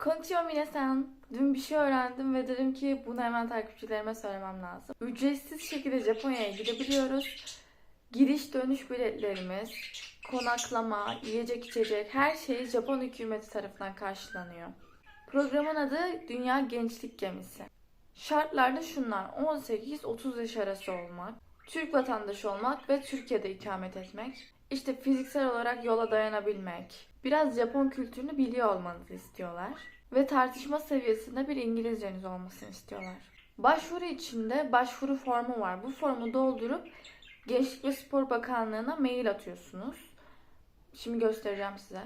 Konnichiwa minasan. Dün bir şey öğrendim ve dedim ki bunu hemen takipçilerime söylemem lazım. Ücretsiz şekilde Japonya'ya gidebiliyoruz. Giriş dönüş biletlerimiz, konaklama, yiyecek içecek her şey Japon hükümeti tarafından karşılanıyor. Programın adı Dünya Gençlik Gemisi. Şartlar da şunlar. 18-30 yaş arası olmak, Türk vatandaşı olmak ve Türkiye'de ikamet etmek. İşte fiziksel olarak yola dayanabilmek. Biraz Japon kültürünü biliyor olmanızı istiyorlar. Ve tartışma seviyesinde bir İngilizceniz olmasını istiyorlar. Başvuru için de başvuru formu var. Bu formu doldurup Gençlik ve Spor Bakanlığı'na mail atıyorsunuz. Şimdi göstereceğim size.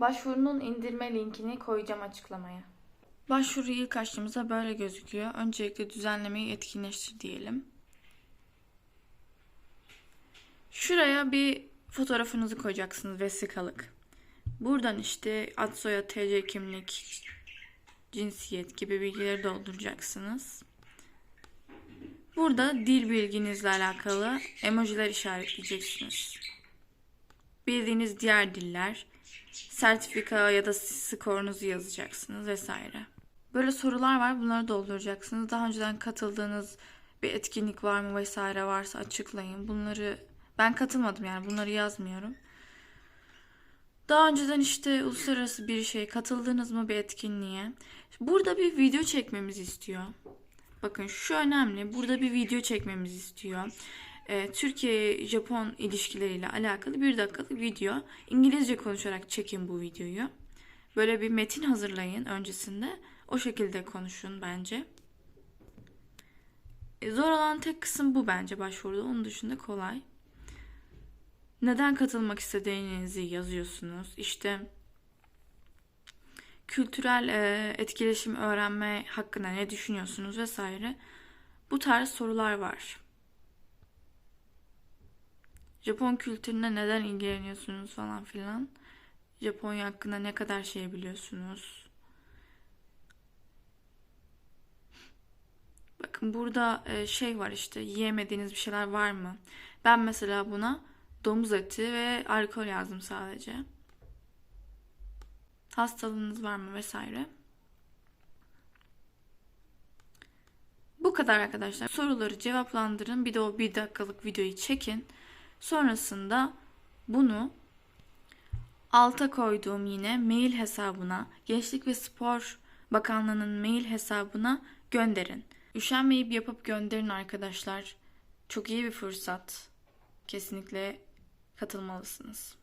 Başvurunun indirme linkini koyacağım açıklamaya. Başvuru ilk açtığımızda böyle gözüküyor. Öncelikle düzenlemeyi etkinleştir diyelim. Şuraya bir fotoğrafınızı koyacaksınız vesikalık. Buradan işte ad soyad TC kimlik, cinsiyet gibi bilgileri dolduracaksınız. Burada dil bilginizle alakalı emojiler işaretleyeceksiniz. Bildiğiniz diğer diller, sertifika ya da skorunuzu yazacaksınız vesaire. Böyle sorular var. Bunları dolduracaksınız. Daha önceden katıldığınız bir etkinlik var mı vesaire varsa açıklayın. Bunları ben katılmadım yani bunları yazmıyorum. Daha önceden işte uluslararası bir şey katıldınız mı bir etkinliğe? Burada bir video çekmemizi istiyor. Bakın şu önemli. Burada bir video çekmemizi istiyor. Ee, Türkiye-Japon ilişkileriyle alakalı bir dakikalık video. İngilizce konuşarak çekin bu videoyu. Böyle bir metin hazırlayın öncesinde. O şekilde konuşun bence. E, zor olan tek kısım bu bence başvuruda. Onun dışında kolay. Neden katılmak istediğinizi yazıyorsunuz. İşte kültürel e, etkileşim öğrenme hakkında ne düşünüyorsunuz vesaire. Bu tarz sorular var. Japon kültürüne neden ilgileniyorsunuz falan filan. Japonya hakkında ne kadar şey biliyorsunuz. Bakın burada e, şey var işte yiyemediğiniz bir şeyler var mı? Ben mesela buna domuz eti ve alkol yazdım sadece. Hastalığınız var mı vesaire. Bu kadar arkadaşlar. Soruları cevaplandırın. Bir de o bir dakikalık videoyu çekin. Sonrasında bunu alta koyduğum yine mail hesabına, Gençlik ve Spor Bakanlığı'nın mail hesabına gönderin. Üşenmeyip yapıp gönderin arkadaşlar. Çok iyi bir fırsat. Kesinlikle katılmalısınız.